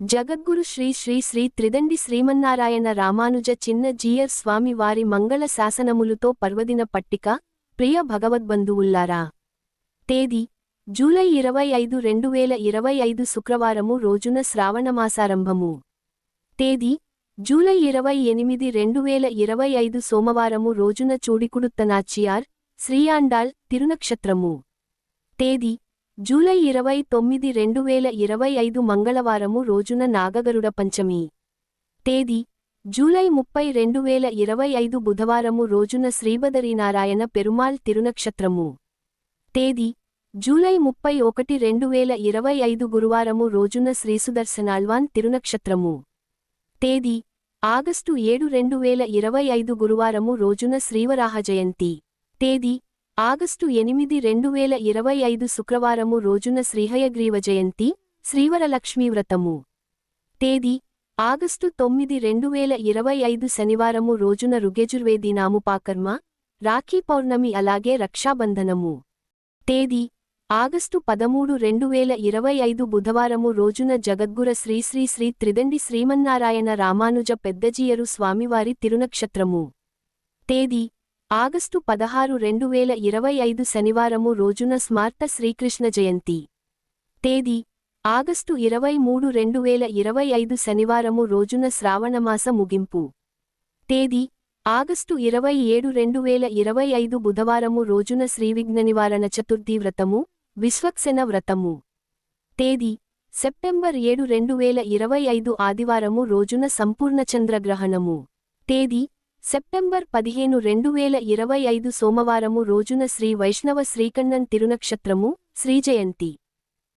జగద్గురు శ్రీ శ్రీ శ్రీ త్రిదండి శ్రీమన్నారాయణ రామానుజ చిన్న జీయర్ స్వామి వారి మంగళ శాసనములుతో పర్వదిన పట్టిక ప్రియ భగవద్బంధువుల్లారా. తేదీ జూలై ఇరవై ఐదు రెండు వేల ఇరవై ఐదు శుక్రవారము రోజున శ్రావణమాసారంభము తేదీ జూలై ఇరవై ఎనిమిది రెండు వేల ఇరవై ఐదు సోమవారము రోజున చూడికుడుత్తనాచియార్ శ్రీయాండాల్ తిరునక్షత్రము. తేదీ జూలై ఇరవై తొమ్మిది రెండు వేల ఇరవై ఐదు మంగళవారము రోజున నాగగరుడ పంచమి తేదీ జూలై ముప్పై రెండు వేల ఇరవై ఐదు బుధవారము రోజున శ్రీబదరీనారాయణ పెరుమాళ్ తిరునక్షత్రము తేదీ జూలై ముప్పై ఒకటి రెండు వేల ఇరవై ఐదు గురువారము రోజున శ్రీసుదర్శనాల్వాన్ తిరునక్షత్రము తేదీ ఆగస్టు ఏడు రెండు వేల ఇరవై ఐదు గురువారము రోజున శ్రీవరాహ జయంతి తేదీ ఆగస్టు ఎనిమిది రెండు వేల ఇరవై ఐదు శుక్రవారము రోజున శ్రీహయగ్రీవ జయంతి శ్రీవరలక్ష్మీ వ్రతము. తేదీ ఆగస్టు తొమ్మిది రెండు వేల ఇరవై ఐదు శనివారము రోజున రుగెజుర్వేది నాముపాకర్మ రాఖీ పౌర్ణమి అలాగే రక్షాబంధనము. తేదీ ఆగస్టు పదమూడు రెండు వేల ఇరవై ఐదు బుధవారము రోజున జగద్గుర శ్రీశ్రీ శ్రీ త్రిదండి శ్రీమన్నారాయణ రామానుజ పెద్దజీయరు స్వామివారి తిరునక్షత్రము. తేదీ ఆగస్టు పదహారు రెండు వేల ఇరవై ఐదు శనివారము రోజున స్మార్త శ్రీకృష్ణ జయంతి. తేదీ ఆగస్టు ఇరవై మూడు రెండు వేల ఇరవై ఐదు శనివారము రోజున శ్రావణమాస ముగింపు. తేదీ ఆగస్టు ఇరవై ఏడు రెండు వేల ఇరవై ఐదు బుధవారము రోజున శ్రీవిఘ్న నివారణ చతుర్థి వ్రతము విశ్వక్సెన వ్రతము. తేదీ సెప్టెంబర్ ఏడు రెండు వేల ఇరవై ఐదు ఆదివారము రోజున సంపూర్ణ చంద్రగ్రహణము. తేదీ సెప్టెంబర్ పదిహేను రెండు వేల ఇరవై ఐదు సోమవారము రోజున శ్రీ వైష్ణవ శ్రీకన్నన్ తిరునక్షత్రము శ్రీజయంతి